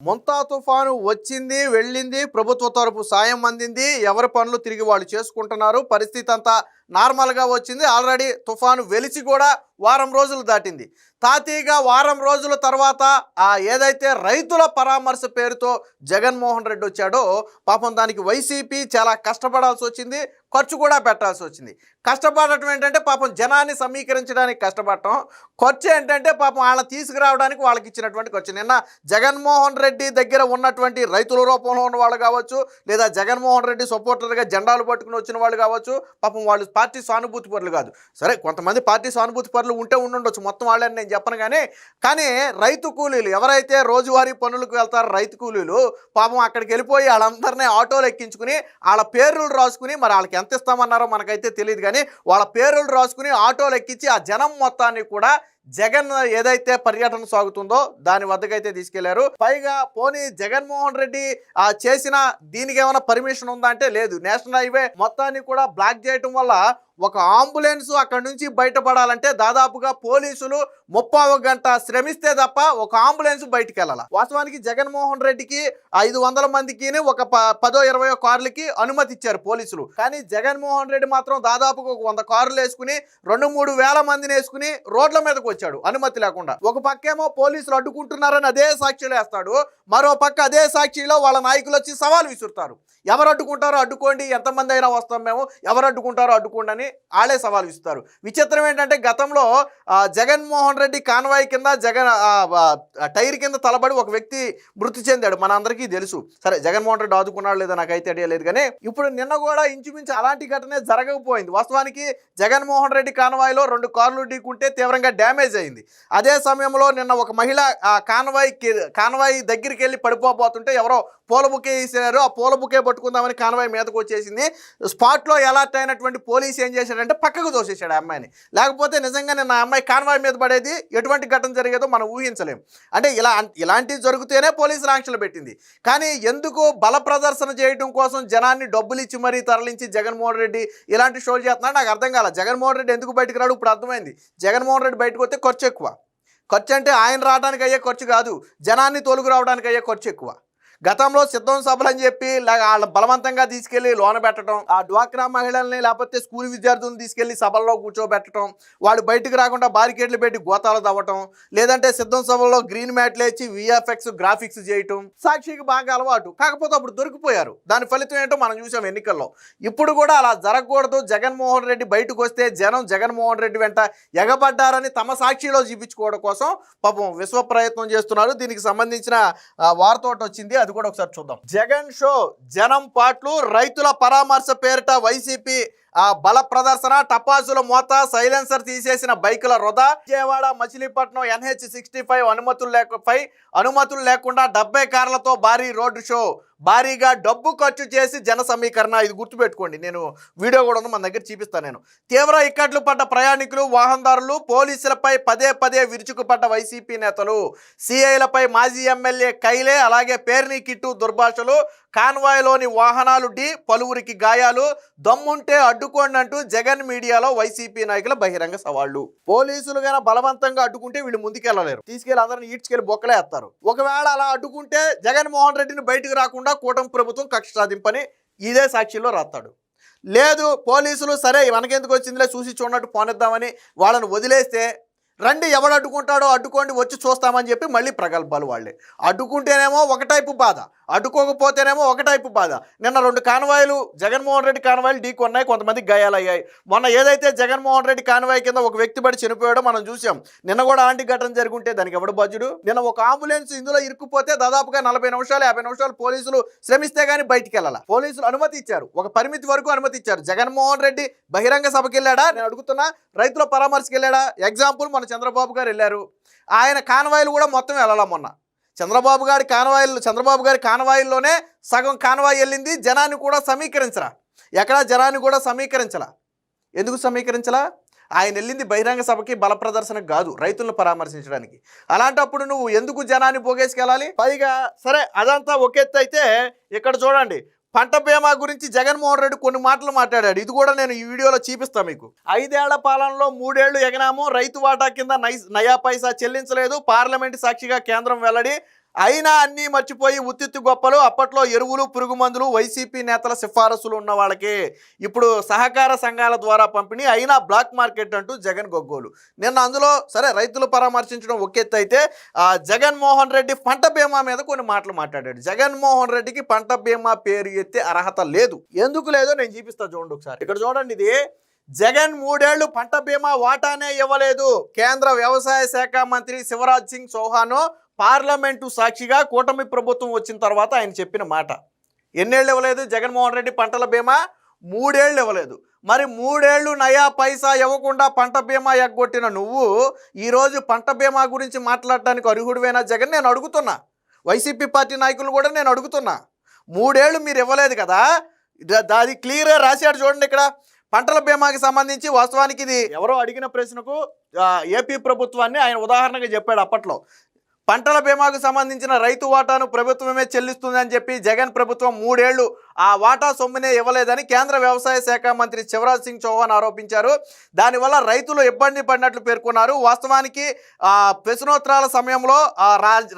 మొంతా తుఫాను వచ్చింది వెళ్ళింది ప్రభుత్వ తరపు సాయం అందింది ఎవరి పనులు తిరిగి వాళ్ళు చేసుకుంటున్నారు పరిస్థితి అంతా నార్మల్గా వచ్చింది. ఆల్రెడీ తుఫాను వెలిసి కూడా వారం రోజులు దాటింది. తాతీగా వారం రోజుల తర్వాత ఆ ఏదైతే రైతుల పరామర్శ పేరుతో జగన్మోహన్ రెడ్డి వచ్చాడో పాపం దానికి వైసీపీ చాలా కష్టపడాల్సి వచ్చింది ఖర్చు కూడా పెట్టాల్సి వచ్చింది. కష్టపడటం ఏంటంటే పాపం జనాన్ని సమీకరించడానికి కష్టపడటం. ఖర్చు ఏంటంటే పాపం వాళ్ళని తీసుకురావడానికి వాళ్ళకి ఇచ్చినటువంటి ఖర్చు. నిన్న జగన్మోహన్ రెడ్డి దగ్గర ఉన్నటువంటి రైతుల రూపంలో ఉన్న వాళ్ళు కావచ్చు లేదా జగన్మోహన్ రెడ్డి సపోర్టర్గా జెండాలు పట్టుకుని వచ్చిన వాళ్ళు కావచ్చు పాపం వాళ్ళు పార్టీ సానుభూతి పరులు కాదు. సరే కొంతమంది పార్టీ సానుభూతి పరులు ఉంటే ఉండుండొచ్చు. మొత్తం వాళ్ళని నేను చెప్పను కానీ కానీ రైతు కూలీలు ఎవరైతే రోజువారీ పనులకు వెళ్తారో రైతు కూలీలు పాపం అక్కడికి వెళ్ళిపోయి వాళ్ళందరినీ ఆటోలు ఎక్కించుకుని వాళ్ళ పేర్లు రాసుకుని మరి వాళ్ళకి ఎంత ఇస్తామన్నారో మనకైతే తెలియదు కానీ వాళ్ళ పేర్లు రాసుకుని ఆటోలు ఎక్కించి ఆ జనం మొత్తాన్ని కూడా జగన్ ఏదైతే పర్యటన సాగుతుందో దాని వద్దకైతే తీసుకెళ్ళారు. పైగా పోనీ జగన్మోహన్ రెడ్డి ఆ చేసిన దీనికి ఏమైనా పర్మిషన్ ఉందా అంటే లేదు. నేషనల్ హైవే మొత్తాన్ని కూడా బ్లాక్ చేయటం వల్ల ఒక అంబులెన్స్ అక్కడ నుంచి బయటపడాలంటే దాదాపుగా పోలీసులు ముప్పావు గంట శ్రమిస్తే తప్ప ఒక అంబులెన్స్ బయటికి వెళ్ళాలి వాస్తవానికి జగన్మోహన్ రెడ్డికి ఐదు వందల మందికి ఒక ప- పదో ఇరవయో కార్లకి అనుమతి ఇచ్చారు పోలీసులు. కానీ జగన్మోహన్ రెడ్డి మాత్రం దాదాపుగా ఒక వంద కార్లు వేసుకుని రెండు మూడు వేల మందిని వేసుకుని రోడ్ల మీదకు వచ్చాడు. అనుమతి లేకుండా. ఒక పక్కేమో పోలీసులు అడ్డుకుంటున్నారని అదే సాక్షిలో వేస్తాడు. మరో పక్క అదే సాక్షిలో వాళ్ళ నాయకులు వచ్చి సవాల్ విసురుతారు. ఎవరు అడ్డుకుంటారో అడ్డుకోండి. ఎంతమంది అయినా వస్తాం మేము. ఎవరు అడ్డుకుంటారో అడ్డుకోండి అని వాళ్ళే సవాల్ విస్తారు విచిత్రం ఏంటంటే గతంలో జగన్మోహన్ రెడ్డి కాన్వాయ్ కింద జగన్ టైర్ కింద తలబడి ఒక వ్యక్తి మృతి చెందాడు. మన అందరికీ తెలుసు. సరే జగన్మోహన్ రెడ్డి ఆదుకున్నాడు లేదా నాకైతే ఐడియా లేదు కానీ ఇప్పుడు నిన్న కూడా ఇంచుమించు అలాంటి ఘటనే జరగకపోయింది. వాస్తవానికి జగన్మోహన్ రెడ్డి కాన్వాయ్లో రెండు కార్లు ఢీకుంటే తీవ్రంగా డ్యామేజ్ అయింది. అదే సమయంలో నిన్న ఒక మహిళ కాన్వాయ్ కాన్వాయ్ దగ్గరికి వెళ్ళి పడిపోబోతుంటే ఎవరో పూల బుకే వేసినారు. ఆ పూల బుకే పట్టుకుందామని కాన్వాయ్ మీదకు వచ్చేసింది. స్పాట్లో అలర్ట్ అయినటువంటి పోలీస్ ఏం చేశాడంటే పక్కకు తోసేశాడు ఆ అమ్మాయిని. లేకపోతే నిజంగా నిన్న అమ్మాయి కాన్వాయ్ మీద పడేది. ఎటువంటి ఘటన జరిగేదో మనం ఊహించలేం. అంటే ఇలా ఇలాంటివి జరుగుతూనే పోలీసులు ఆంక్షలు పెట్టింది. కానీ ఎందుకు బల ప్రదర్శన చేయడం కోసం జనాన్ని డబ్బులు ఇచ్చి మరీ తరలించి జగన్మోహన్ రెడ్డి ఇలాంటి షోలు చేస్తున్నాడు? నాకు అర్థం కాలేదు జగన్మోహన్ రెడ్డి ఎందుకు బయటకు రాడు? ఇప్పుడు అర్థమైంది. జగన్మోహన్ రెడ్డి బయటకు వస్తే ఖర్చు ఎక్కువ. ఖర్చు అంటే ఆయన రావడానికి అయ్యే ఖర్చు కాదు. జనాన్ని తోలుకు రావడానికి అయ్యే ఖర్చు ఎక్కువ. గతంలో సిద్ధం సభలు అని చెప్పి వాళ్ళ బలవంతంగా తీసుకెళ్ళి లోన పెట్టడం ఆ డ్వాక్రా మహిళల్ని లేకపోతే స్కూల్ విద్యార్థులను తీసుకెళ్ళి సభల్లో కూర్చోబెట్టడం వాళ్ళు బయటకు రాకుండా బారికేడ్లు పెట్టి గోతాలు తవ్వటం లేదంటే సిద్ధం సభల్లో గ్రీన్ మ్యాట్లు వేసి విఎఫ్ఎక్స్ గ్రాఫిక్స్ చేయటం సాక్షికి బాగా అలవాటు. కాకపోతే అప్పుడు దొరికిపోయారు. దాని ఫలితం ఏంటో మనం చూసాం ఎన్నికల్లో. ఇప్పుడు కూడా అలా జరగకూడదు. జగన్మోహన్ రెడ్డి బయటకు వస్తే జనం జగన్మోహన్ రెడ్డి వెంట ఎగబడ్డారని తమ సాక్షిలో చూపించుకోవడం కోసం పాపం విశ్వ ప్రయత్నం చేస్తున్నారు. దీనికి సంబంధించిన వార్త ఒకటి వచ్చింది. అది కూడా ఒకసారి చూద్దాం. జగన్ షో జనం పాటలు రైతుల పరామర్శ పేరిట వైసీపీ ఆ బల ప్రదర్శన టపాసుల మోత సైలెన్సర్ తీసేసిన బైకుల వృధా Vijayawada Machilipatnam NH sixty five అనుమతులు లేక ఫైవ్ అనుమతులు లేకుండా డెబ్బై కార్లతో భారీ రోడ్డు షో. భారీగా డబ్బు ఖర్చు చేసి జన సమీకరణ. ఇది గుర్తుపెట్టుకోండి. నేను వీడియో కూడా ఉంది మన దగ్గర చూపిస్తాను నేను. తీవ్ర ఇక్కట్లు పడ్డ ప్రయాణికులు వాహనదారులు పోలీసులపై పదే పదే విరుచుకుపడ్డ వైసీపీ నేతలు సిఐలపై మాజీ ఎమ్మెల్యే కైలే అలాగే పేర్ని కిట్టు దుర్భాషలు కాన్వాయ్లోని వాహనాలు ఢీ పలువురికి గాయాలు. దమ్ముంటే అడ్డుకోండి అంటూ జగన్ మీడియాలో వైసీపీ నాయకుల బహిరంగ సవాళ్ళు. పోలీసులు గన బలవంతంగా అడ్డుకుంటే వీళ్ళు ముందుకెళ్ళలేరు. తీసుకెళ్ళి అందరిని ఈడ్చుకెళ్ళి బొక్కలేస్తారు ఒకవేళ అలా అడ్డుకుంటే జగన్మోహన్ రెడ్డిని బయటకు రాకుండా కూటమి ప్రభుత్వం కక్ష సాధింపని ఇదే సాక్షిలో రాస్తాడు. లేదు పోలీసులు సరే మనకెందుకు వచ్చిందిలే చూసి చూడనట్టు పోనిద్దామని వాళ్ళని వదిలేస్తే రండి ఎవడు అడ్డుకుంటాడో అడ్డుకోండి వచ్చి చూస్తామని చెప్పి మళ్ళీ ప్రగల్భాలు వాళ్ళే. అడ్డుకుంటేనేమో ఒక టైపు బాధ. అడ్డుకోకపోతేనేమో ఒక టైపు బాధ. నిన్న రెండు కాన్వాయిలు జగన్మోహన్ రెడ్డి కాన్వాయిలు ఢీ కొన్నాయి కొంతమంది గాయాలయ్యాయి. మొన్న ఏదైతే జగన్మోహన్ రెడ్డి కాన్వాయ్ కింద ఒక వ్యక్తి పడి చనిపోయాడో మనం చూసాం. నిన్న కూడా అలాంటి ఘటన జరుగుంటే దానికి ఎవడు బాధ్యుడు? నిన్న ఒక అంబులెన్స్ ఇందులో ఇరుక్కుపోతే దాదాపుగా నలభై నిమిషాలు యాభై నిమిషాలు పోలీసులు శ్రమిస్తే గానీ బయటికి వెళ్ళాలి పోలీసులు అనుమతి ఇచ్చారు. ఒక పరిమితి వరకు అనుమతి ఇచ్చారు. జగన్మోహన్ రెడ్డి బహిరంగ సభకి వెళ్ళాడా నేను అడుగుతున్నా రైతుల పరామర్శకి వెళ్ళాడా ఎగ్జాంపుల్ మన చంద్రబాబు గారు వెళ్ళారు. ఆయన కాన్వాయిలు కూడా మొత్తం వెళ్ళాలా మొన్న? చంద్రబాబు గారి కానవాయిల్లో చంద్రబాబు గారి కాన్వాయిల్లోనే సగం కానవాయి వెళ్ళింది. జనాన్ని కూడా సమీకరించరా? ఎక్కడా జనాన్ని కూడా సమీకరించలా? ఎందుకు సమీకరించలా? ఆయన వెళ్ళింది బహిరంగ సభకి బల ప్రదర్శనకు కాదు రైతులను పరామర్శించడానికి. అలాంటప్పుడు నువ్వు ఎందుకు జనాన్ని పోగేసుకెళ్ళాలి? పైగా సరే అదంతా ఒకెత్తు అయితే ఇక్కడ చూడండి. పంట బీమా గురించి జగన్మోహన్ రెడ్డి కొన్ని మాటలు మాట్లాడాడు. ఇది కూడా నేను ఈ వీడియోలో చూపిస్తా మీకు. ఐదేళ్ళ పాలనలో మూడేళ్ళు ఎగనాము రైతు వాటా కింద నయా పైసా చెల్లించలేదు. పార్లమెంట్ సాక్షిగా కేంద్రం వెల్లడి అయినా అన్నీ మర్చిపోయి ఉత్తిత్తు గొప్పలు అప్పట్లో ఎరువులు పురుగు మందులు వైసీపీ నేతల సిఫారసులు ఉన్న వాళ్ళకి ఇప్పుడు సహకార సంఘాల ద్వారా పంపిణీ అయినా బ్లాక్ మార్కెట్ అంటూ జగన్ గొగ్గోలు. నిన్న అందులో సరే రైతులు పరామర్శించడం ఒక అయితే జగన్మోహన్ రెడ్డి పంట బీమా మీద కొన్ని మాటలు మాట్లాడాడు. జగన్మోహన్ రెడ్డికి పంట బీమా పేరు ఎత్తే అర్హత లేదు. ఎందుకు లేదో నేను చూపిస్తాను చూడండి ఒకసారి. ఇక్కడ చూడండి ఇది. జగన్ మూడేళ్ళు పంట బీమా వాటానే ఇవ్వలేదు. కేంద్ర వ్యవసాయ శాఖ మంత్రి శివరాజ్ సింగ్ చౌహాన్ పార్లమెంటు సాక్షిగా కూటమి ప్రభుత్వం వచ్చిన తర్వాత ఆయన చెప్పిన మాట. ఎన్నేళ్ళు ఇవ్వలేదు జగన్మోహన్ రెడ్డి పంటల బీమా? మూడేళ్ళు ఇవ్వలేదు. మరి మూడేళ్ళు నయా పైసా ఇవ్వకుండా పంట బీమా ఎగ్గొట్టిన నువ్వు ఈరోజు పంట బీమా గురించి మాట్లాడటానికి అర్హుడివేనా జగన్? నేను అడుగుతున్నా. వైసీపీ పార్టీ నాయకులు కూడా నేను అడుగుతున్నా. మూడేళ్ళు మీరు ఇవ్వలేదు కదా? అది క్లియర్గా రాశాడు చూడండి ఇక్కడ. పంటల బీమాకి సంబంధించి వాస్తవానికి ఇది ఎవరో అడిగిన ప్రశ్నకు ఏపీ ప్రభుత్వాన్ని ఆయన ఉదాహరణగా చెప్పాడు అప్పట్లో. పంటల బీమాకు సంబంధించిన రైతు వాటాను ప్రభుత్వమే చెల్లిస్తుందని చెప్పి జగన్ ప్రభుత్వం మూడేళ్ళు ఆ వాటా సొమ్మునే ఇవ్వలేదని కేంద్ర వ్యవసాయ శాఖ మంత్రి శివరాజ్ సింగ్ చౌహాన్ ఆరోపించారు. దానివల్ల రైతులు ఇబ్బంది పడినట్లు పేర్కొన్నారు. వాస్తవానికి ఆ ప్రశ్నోత్తరాల సమయంలో ఆ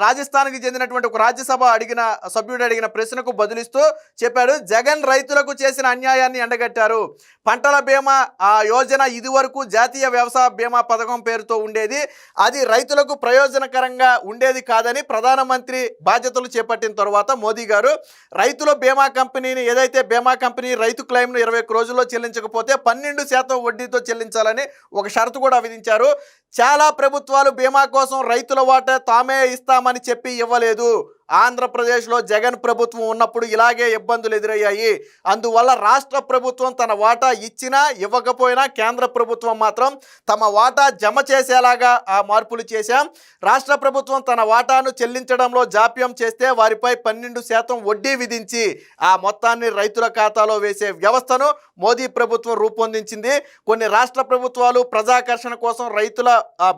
రాజస్థాన్కి చెందినటువంటి ఒక రాజ్యసభ అడిగిన సభ్యుడు అడిగిన ప్రశ్నకు బదులిస్తూ చెప్పాడు జగన్ రైతులకు చేసిన అన్యాయాన్ని ఎండగట్టారు. పంటల బీమా ఆ యోజన ఇదివరకు జాతీయ వ్యవసాయ బీమా పథకం పేరుతో ఉండేది. అది రైతులకు ప్రయోజనకరంగా ఉండేది కాదని ప్రధానమంత్రి బాధ్యతలు చేపట్టిన తర్వాత మోదీ గారు రైతుల బీమా కంపెనీని ఏదైతే బీమా కంపెనీ రైతు క్లెయిమ్ను ఇరవై రోజుల్లో చెల్లించకపోతే పన్నెండు శాతం వడ్డీతో చెల్లించాలని ఒక షరతు కూడా విధించారు. చాలా ప్రభుత్వాలు బీమా కోసం రైతుల వాటా తామే ఇస్తామని చెప్పి ఇవ్వలేదు. ఆంధ్రప్రదేశ్లో జగన్ ప్రభుత్వం ఉన్నప్పుడు ఇలాగే ఇబ్బందులు ఎదురయ్యాయి. అందువల్ల రాష్ట్ర ప్రభుత్వం తన వాటా ఇచ్చినా ఇవ్వకపోయినా కేంద్ర ప్రభుత్వం మాత్రం తమ వాటా జమ చేసేలాగా ఆ మార్పులు చేశాం. రాష్ట్ర ప్రభుత్వం తన వాటాను చెల్లించడంలో జాప్యం చేస్తే వారిపై పన్నెండు శాతం వడ్డీ విధించి ఆ మొత్తాన్ని రైతుల ఖాతాలో వేసే వ్యవస్థను మోదీ ప్రభుత్వం రూపొందించింది. కొన్ని రాష్ట్ర ప్రభుత్వాలు ప్రజాకర్షణ కోసం రైతుల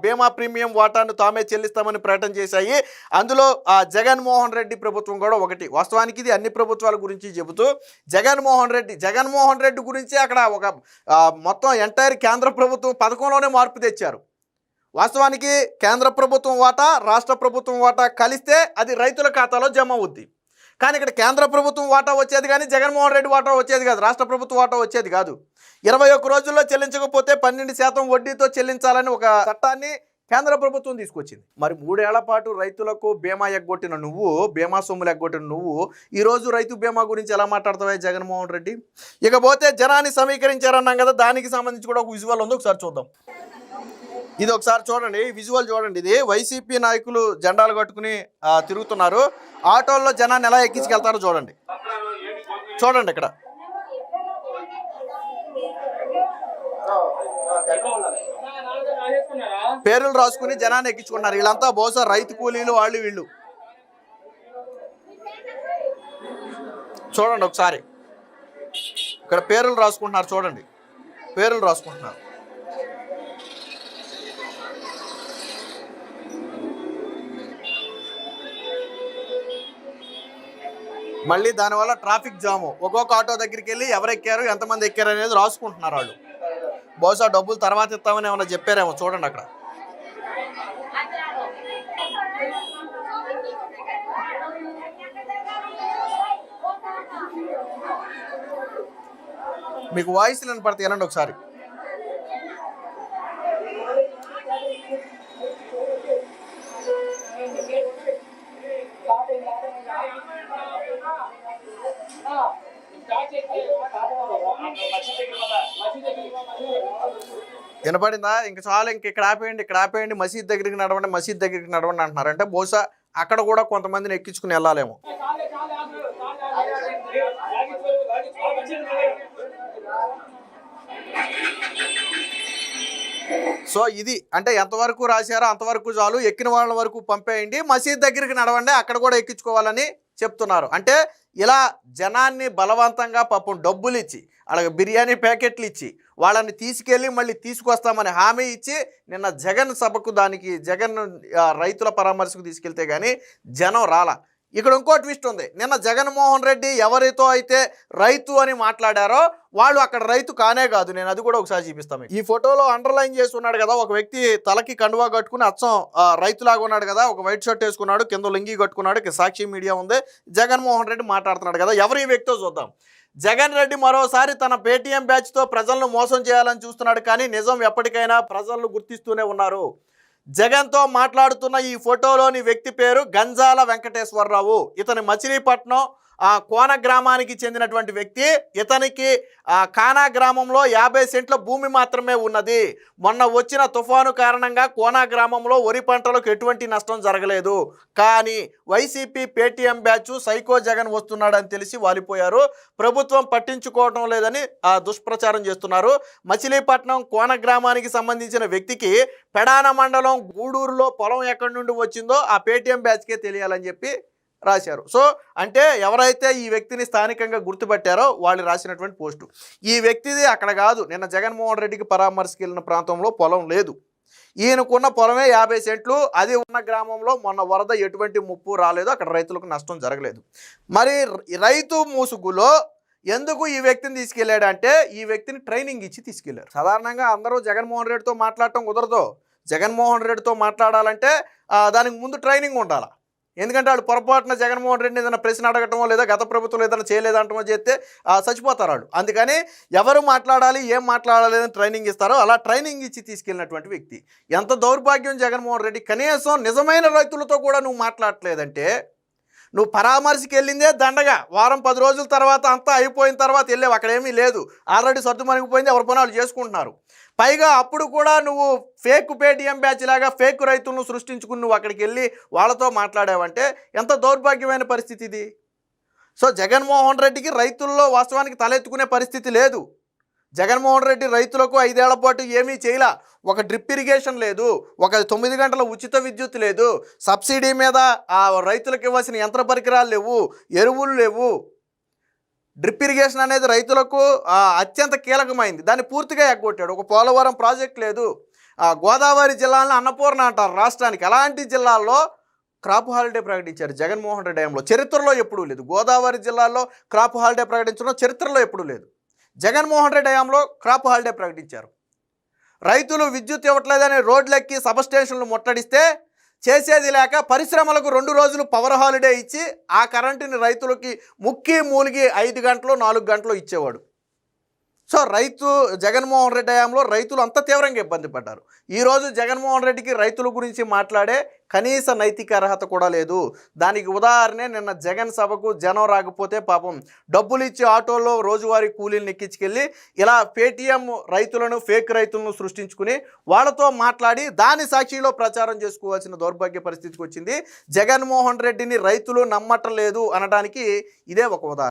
బీమా ప్రీమియం వాటాను తామే చెల్లిస్తామని ప్రకటన చేశాయి. అందులో ఆ, జగన్మోహన్ రెడ్డి ప్రభుత్వం కూడా ఒకటి. వాస్తవానికి ఇది అన్ని ప్రభుత్వాల గురించి చెబుతూ జగన్మోహన్ రెడ్డి జగన్మోహన్ రెడ్డి గురించి అక్కడ ఒక మొత్తం ఎంటైర్ కేంద్ర ప్రభుత్వం పథకంలోనే మార్పు తెచ్చారు. వాస్తవానికి కేంద్ర ప్రభుత్వం వాటా రాష్ట్ర ప్రభుత్వం వాటా కలిస్తే అది రైతుల ఖాతాలో జమ అవుద్ది. కానీ ఇక్కడ కేంద్ర ప్రభుత్వం వాటా వచ్చేది కానీ జగన్మోహన్ రెడ్డి వాటా వచ్చేది కాదు రాష్ట్ర ప్రభుత్వం వాటా వచ్చేది కాదు. ఇరవై ఒక్క రోజుల్లో చెల్లించకపోతే పన్నెండు శాతం వడ్డీతో చెల్లించాలని ఒక చట్టాన్ని కేంద్ర ప్రభుత్వం తీసుకొచ్చింది. మరి మూడేళ్ళ పాటు రైతులకు బీమా ఎగ్గొట్టిన నువ్వు బీమా సొమ్ములు ఎగ్గొట్టిన నువ్వు ఈరోజు రైతు బీమా గురించి ఎలా మాట్లాడతావా జగన్మోహన్ రెడ్డి? ఇకపోతే జనాన్ని సమీకరించారన్నాం కదా దానికి సంబంధించి కూడా ఒక విజువల్ ఉంది. ఒకసారి చూద్దాం. ఇది ఒకసారి చూడండి. విజువల్ చూడండి ఇది. వైసీపీ నాయకులు జెండాలు కట్టుకుని తిరుగుతున్నారు. ఆటోల్లో జనాన్ని ఎలా ఎక్కించుకెళ్తారో చూడండి. చూడండి ఇక్కడ. పేర్లు రాసుకుని జనాన్ని ఎక్కించుకున్నారు వీళ్ళంతా బహుశా రైతు కూలీలు వాళ్ళు వీళ్ళు. చూడండి ఒకసారి. ఇక్కడ పేర్లు రాసుకుంటున్నారు చూడండి. పేర్లు రాసుకుంటున్నారు. మళ్ళీ దానివల్ల ట్రాఫిక్ జాము. ఒక్కొక్క ఆటో దగ్గరికి వెళ్ళి ఎవరు ఎక్కారు ఎంతమంది ఎక్కారు అనేది రాసుకుంటున్నారు వాళ్ళు. బహుశా డబ్బులు తర్వాత ఇస్తామని ఏమైనా చెప్పారేమో చూడండి అక్కడ. మీకు వాయిస్ వినపడతాయి వినండి ఒకసారి. వినపడిందా? ఇంక చాలు ఇంక ఇక్కడ ఆపేయండి ఇక్కడ ఆపేయండి మసీద్ దగ్గరికి నడవండి మసీద్ దగ్గరికి నడవండి అంటున్నారు. అంటే బహుశా అక్కడ కూడా కొంతమందిని ఎక్కించుకుని వెళ్ళాలేమో. సో ఇది అంటే ఎంతవరకు రాశారో అంతవరకు చాలు. ఎక్కిన వాళ్ళ వరకు పంపేయండి. మసీద్ దగ్గరికి నడవండి అక్కడ కూడా ఎక్కించుకోవాలని చెప్తున్నారు. అంటే ఇలా జనాన్ని బలవంతంగా పాపం డబ్బులు ఇచ్చి అలాగే బిర్యానీ ప్యాకెట్లు ఇచ్చి వాళ్ళని తీసుకెళ్ళి మళ్ళీ తీసుకొస్తామని హామీ ఇచ్చి నిన్న జగన్ సభకు దానికి జగన్ రైతుల పరామర్శకు తీసుకెళ్తే కానీ జనం రాలా. ఇక్కడ ఇంకో ట్విస్ట్ ఉంది. నిన్న జగన్మోహన్ రెడ్డి ఎవరితో అయితే రైతు అని మాట్లాడారో వాళ్ళు అక్కడ రైతు కానే కాదు. నేను అది కూడా ఒకసారి చూపిస్తాను ఈ ఫోటోలో అండర్లైన్ చేసి ఉన్నాడు కదా ఒక వ్యక్తి తలకి కండువా కట్టుకుని అచ్చం రైతులాగా ఉన్నాడు కదా ఒక వైట్ షర్ట్ వేసుకున్నాడు కింద లింగి కట్టుకున్నాడు సాక్షి మీడియా ఉంది. జగన్మోహన్ రెడ్డి మాట్లాడుతున్నాడు కదా ఎవరు ఈ వ్యక్తితో చూద్దాం? జగన్ రెడ్డి మరోసారి తన పేటీఎం బ్యాచ్తో ప్రజలను మోసం చేయాలని చూస్తున్నాడు కానీ నిజం ఎప్పటికైనా ప్రజలను గుర్తిస్తూనే ఉన్నారు. జగన్తో మాట్లాడుతున్న ఈ ఫోటోలోని వ్యక్తి పేరు గంజాల వెంకటేశ్వరరావు. ఇతని మచిలీపట్నం కోన గ్రామానికి చెందినటువంటి వ్యక్తి ఇతనికి ఆ కానా గ్రామంలో యాభై సెంట్ల భూమి మాత్రమే ఉన్నది. మొన్న వచ్చిన తుఫాను కారణంగా కోనా గ్రామంలో వరి పంటలకు ఎటువంటి నష్టం జరగలేదు. కానీ YCP Paytm batch psycho Jagan వస్తున్నాడని తెలిసి వాలిపోయారు. ప్రభుత్వం పట్టించుకోవడం లేదని ఆ దుష్ప్రచారం చేస్తున్నారు. మచిలీపట్నం కోన గ్రామానికి సంబంధించిన వ్యక్తికి పెడాన మండలం గూడూరులో పొలం ఎక్కడి నుండి వచ్చిందో ఆ పేటీఎం బ్యాచ్కే తెలియాలని చెప్పి రాశారు. సో అంటే ఎవరైతే ఈ వ్యక్తిని స్థానికంగా గుర్తుపెట్టారో వాళ్ళు రాసినటువంటి పోస్టు. ఈ వ్యక్తిది అక్కడ కాదు. నిన్న జగన్మోహన్ రెడ్డికి పరామర్శకి వెళ్ళిన ప్రాంతంలో పొలం లేదు. ఈయనకున్న పొలమే యాభై సెంట్లు. అది ఉన్న గ్రామంలో మొన్న వరద ఎటువంటి ముప్పు రాలేదు. అక్కడ రైతులకు నష్టం జరగలేదు. మరి రైతు మూసుగులో ఎందుకు ఈ వ్యక్తిని తీసుకెళ్ళాడంటే ఈ వ్యక్తిని ట్రైనింగ్ ఇచ్చి తీసుకెళ్ళారు సాధారణంగా అందరూ జగన్మోహన్ రెడ్డితో మాట్లాడటం కుదరదు. జగన్మోహన్ రెడ్డితో మాట్లాడాలంటే దానికి ముందు ట్రైనింగ్ ఉండాలి. ఎందుకంటే వాళ్ళు పొరపాటున జగన్మోహన్ రెడ్డిని ఏదైనా ప్రశ్న అడగటమో లేదా గత ప్రభుత్వం ఏదైనా చేయలేదంటమో చేస్తే చచ్చిపోతారు వాళ్ళు. అందుకని ఎవరు మాట్లాడాలి ఏం మాట్లాడాలి అని ట్రైనింగ్ ఇస్తారో అలా ట్రైనింగ్ ఇచ్చి తీసుకెళ్ళినటువంటి వ్యక్తి. ఎంత దౌర్భాగ్యం జగన్మోహన్ రెడ్డి. కనీసం నిజమైన రైతులతో కూడా నువ్వు మాట్లాడలేదంటే నువ్వు పరామర్శకి వెళ్ళిందే దండగా. వారం పది రోజుల తర్వాత అంతా అయిపోయిన తర్వాత వెళ్ళావు. అక్కడేమీ లేదు. ఆల్రెడీ సర్దు మరిగిపోయింది ఎవరి పని వాళ్ళు చేసుకుంటున్నారు. పైగా అప్పుడు కూడా నువ్వు ఫేక్ పేటీఎం బ్యాచ్ లాగా ఫేక్ రైతులను సృష్టించుకుని నువ్వు అక్కడికి వెళ్ళి వాళ్ళతో మాట్లాడావంటే ఎంత దౌర్భాగ్యమైన పరిస్థితి ఇది? సో జగన్మోహన్ రెడ్డికి రైతుల్లో వాస్తవానికి తలెత్తుకునే పరిస్థితి లేదు. జగన్మోహన్ రెడ్డి రైతులకు ఐదేళ్ళ పాటు ఏమీ చేయలా. ఒక డ్రిప్ ఇరిగేషన్ లేదు. ఒక తొమ్మిది గంటల ఉచిత విద్యుత్ లేదు. సబ్సిడీ మీద ఆ రైతులకు ఇవ్వాల్సిన యంత్ర పరికరాలు లేవు. ఎరువులు లేవు. డ్రిప్ ఇరిగేషన్ అనేది రైతులకు అత్యంత కీలకమైంది. దాన్ని పూర్తిగా ఎగ్గొట్టాడు. ఒక పోలవరం ప్రాజెక్ట్ లేదు. ఆ, గోదావరి జిల్లాలను అన్నపూర్ణ అంటారు రాష్ట్రానికి. అలాంటి జిల్లాల్లో క్రాప్ హాలిడే ప్రకటించారు జగన్మోహన్ రెడ్డి టైంలో. చరిత్రలో ఎప్పుడూ లేదు. గోదావరి జిల్లాలో క్రాప్ హాలిడే ప్రకటించడం చరిత్రలో ఎప్పుడూ లేదు. జగన్మోహన్ రెడ్డి హయాంలో క్రాప్ హాలిడే ప్రకటించారు. రైతులు విద్యుత్ ఇవ్వట్లేదని రోడ్లెక్కి సబ్స్టేషన్లు ముట్టడిస్తే చేసేది లేక పరిశ్రమలకు రెండు రోజులు పవర్ హాలిడే ఇచ్చి ఆ కరెంటుని రైతులకి ముక్కి మూలిగి ఐదు గంటలు నాలుగు గంటలు ఇచ్చేవాడు. సో రైతు జగన్మోహన్ రెడ్డి హయాంలో రైతులు అంత తీవ్రంగా ఇబ్బంది పడ్డారు. ఈరోజు జగన్మోహన్ రెడ్డికి రైతుల గురించి మాట్లాడే కనీస నైతిక అర్హత కూడా లేదు. దానికి ఉదాహరణే నిన్న జగన్ సభకు జనం రాకపోతే పాపం డబ్బులు ఇచ్చి ఆటోలో రోజువారీ కూలీలను ఎక్కించుకెళ్ళి ఇలా పేటీఎం రైతులను ఫేక్ రైతులను సృష్టించుకుని వాళ్ళతో మాట్లాడి దాని సాక్షిలో ప్రచారం చేసుకోవాల్సిన దౌర్భాగ్య పరిస్థితికి వచ్చింది. జగన్మోహన్ రెడ్డిని రైతులు నమ్మటం లేదు అనడానికి ఇదే ఒక ఉదాహరణ.